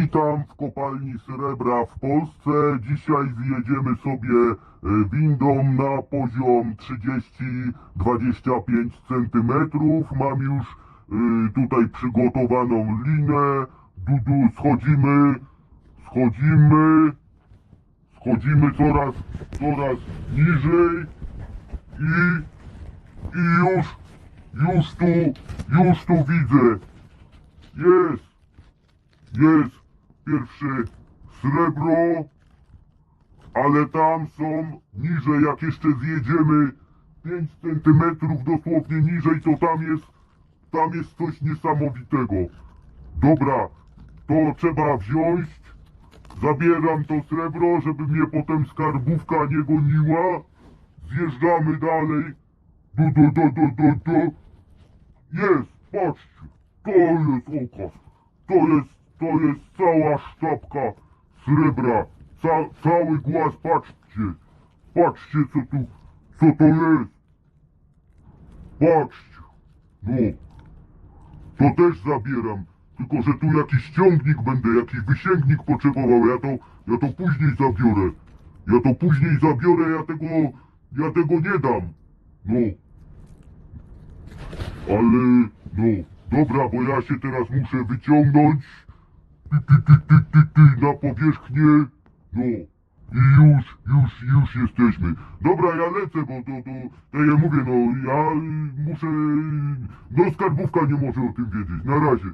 Witam w kopalni srebra w Polsce. Dzisiaj zjedziemy sobie e, windą na poziom 30-25 cm. Mam już e, tutaj przygotowaną linę. Dudu, schodzimy, schodzimy, schodzimy coraz, coraz niżej i, i już, już tu, już tu widzę. Jest. Jest pierwsze srebro, ale tam są niżej, jak jeszcze zjedziemy 5 centymetrów dosłownie niżej, to tam jest, tam jest coś niesamowitego. Dobra, to trzeba wziąć. Zabieram to srebro, żeby mnie potem skarbówka nie goniła. Zjeżdżamy dalej. Du, du, du, du, du, du. Jest, patrzcie, to jest okaz. To jest, to jest cała sztabka srebra. Ca, cały głaz, patrzcie. Patrzcie, co tu, co to jest. Patrzcie. No. To też zabieram. Tylko, że tu jakiś ciągnik będę, jakiś wysięgnik potrzebował. Ja to, ja to później zabiorę. Ja to później zabiorę, ja tego, ja tego nie dam. No. Ale, no, dobra, bo ja się teraz muszę wyciągnąć ty, ty, ty, ty, ty, ty, na powierzchnię, no. I już, już, już jesteśmy. Dobra, ja lecę, bo to, to, to ja mówię, no, ja y, muszę, no skarbówka nie może o tym wiedzieć. Na razie.